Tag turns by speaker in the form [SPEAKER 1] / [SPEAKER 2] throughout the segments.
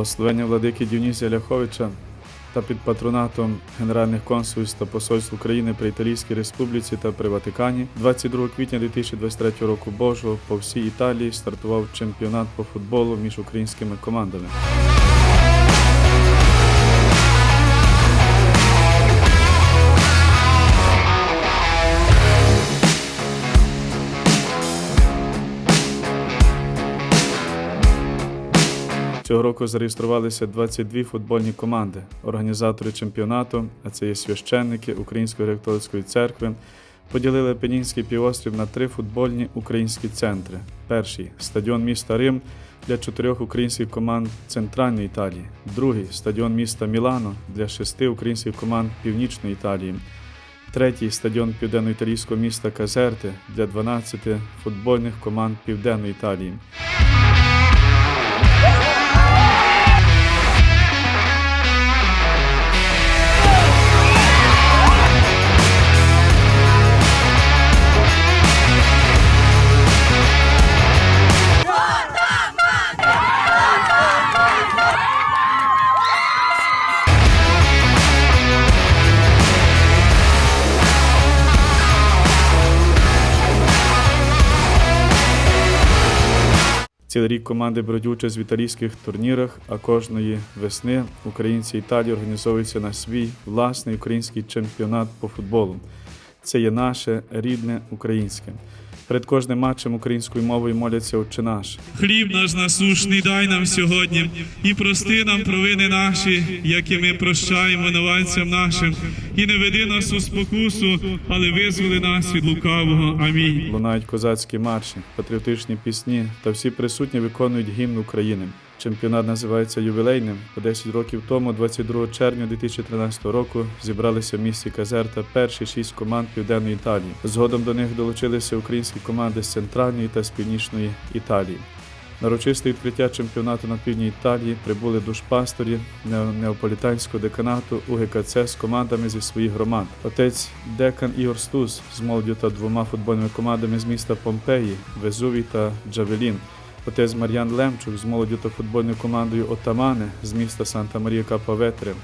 [SPEAKER 1] Благословення владики Дівнісія Ляховича та під патронатом Генеральних консульств та посольств України при Італійській Республіці та при Ватикані 22 квітня 2023 року Божого по всій Італії стартував чемпіонат по футболу між українськими командами. Цього року зареєструвалися 22 футбольні команди. Організатори чемпіонату, а це є священники Української греко-католицької церкви, поділили Пенінський півострів на три футбольні українські центри. Перший стадіон міста Рим для чотирьох українських команд Центральної Італії, другий стадіон міста Мілано для шести українських команд Північної Італії. Третій стадіон південно-італійського міста Казерти для 12 футбольних команд Південної Італії. Цілий рік команди беруть участь в італійських турнірах, а кожної весни українці Італії організовуються на свій власний український чемпіонат по футболу. Це є наше рідне українське. Перед кожним матчем українською мовою моляться Отче наш.
[SPEAKER 2] Хліб наш насушний дай нам сьогодні, і прости нам провини наші, які ми прощаємо винуватцям нашим, і не веди нас у спокусу, але визволи нас від лукавого. Амінь.
[SPEAKER 1] Лунають козацькі марші, патріотичні пісні та всі присутні виконують гімн України. Чемпіонат називається ювілейним. По 10 років тому, 22 червня 2013 року, зібралися в місті Казерта перші шість команд Південної Італії. Згодом до них долучилися українські команди з центральної та з північної Італії. На урочисте відкриття чемпіонату на півдні Італії прибули душпасторі неаполітанського деканату УГКЦ з командами зі своїх громад. Отець Декан Ігор Стус з молоддю та двома футбольними командами з міста Помпеї, Везувій та Джавелін. Отець Мар'ян Лемчук з молоддю та футбольною командою Отамани з міста Санта Марія Капаветре.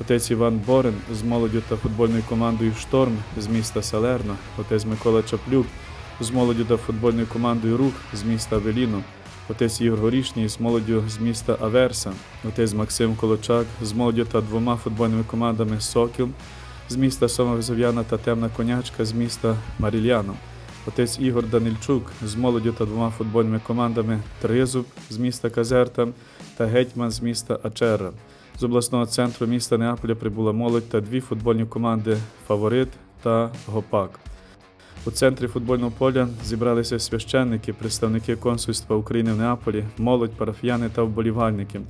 [SPEAKER 1] Отець Іван Борин з молоддю та футбольною командою Шторм з міста Салерно. Отець Микола Чаплюк з молоддю та футбольною командою Рух з міста Авеліно. Отець Ігор Горішній з молоддю з міста Аверса, отець Максим Колочак з молоддю та двома футбольними командами Сокіл з міста Сомовзов'яна та Темна Конячка з міста Марільяно. Отець Ігор Данильчук з молоддю та двома футбольними командами Тризуб з міста Казерта та Гетьман з міста Ачерра. З обласного центру міста Неаполя прибула молодь та дві футбольні команди Фаворит та Гопак. У центрі футбольного поля зібралися священники, представники консульства України в Неаполі, молодь, парафіяни та вболівальники.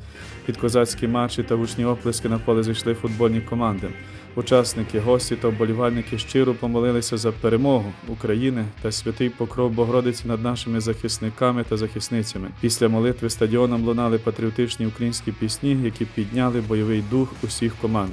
[SPEAKER 1] Під козацькі марші та гучні оплески на поле зайшли футбольні команди. Учасники, гості та вболівальники щиро помолилися за перемогу України та святий покров Богородиці над нашими захисниками та захисницями. Після молитви стадіоном лунали патріотичні українські пісні, які підняли бойовий дух усіх команд.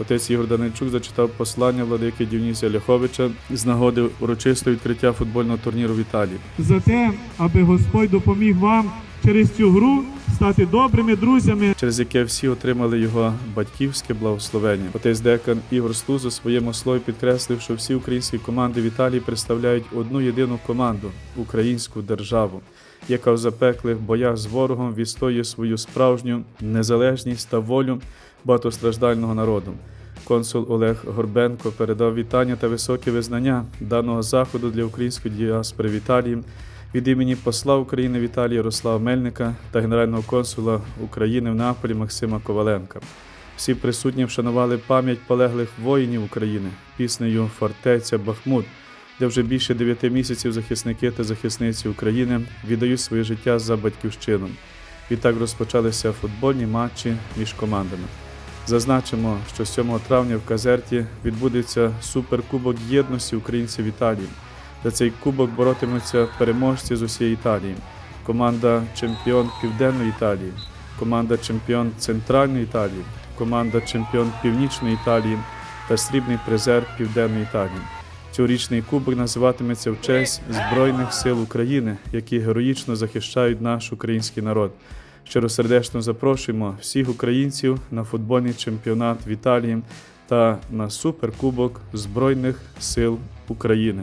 [SPEAKER 1] Отець Ігор Данильчук зачитав послання владики Діонісія Ляховича з нагоди урочистого відкриття футбольного турніру в Італії.
[SPEAKER 2] За те, аби Господь допоміг вам через цю гру стати добрими друзями.
[SPEAKER 1] через яке всі отримали його батьківське благословення. Отець Декан Ігор Стуз у своєму слові підкреслив, що всі українські команди в Італії представляють одну єдину команду українську державу, яка в запеклих боях з ворогом відстоює свою справжню незалежність та волю багатостраждального народу. Консул Олег Горбенко передав вітання та високе визнання даного заходу для української діаспори в Італії від імені посла України в Італії Ярослава Мельника та генерального консула України в Неаполі Максима Коваленка. Всі присутні вшанували пам'ять полеглих воїнів України піснею Фортеця Бахмут, де вже більше дев'яти місяців захисники та захисниці України віддають своє життя за батьківщину. Відтак розпочалися футбольні матчі між командами. Зазначимо, що 7 травня в Казерті відбудеться суперкубок єдності українців Італії. За цей кубок боротимуться переможці з усієї Італії. Команда чемпіон Південної Італії, команда чемпіон Центральної Італії, команда чемпіон Північної Італії та срібний призер Південної Італії. Цьогорічний кубок називатиметься в честь Збройних сил України, які героїчно захищають наш український народ. Щиросердечно запрошуємо всіх українців на футбольний чемпіонат в Італії та на суперкубок Збройних сил України.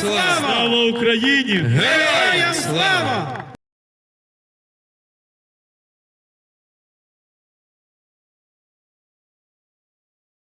[SPEAKER 3] слава!
[SPEAKER 2] Слава Україні!
[SPEAKER 3] Героям слава!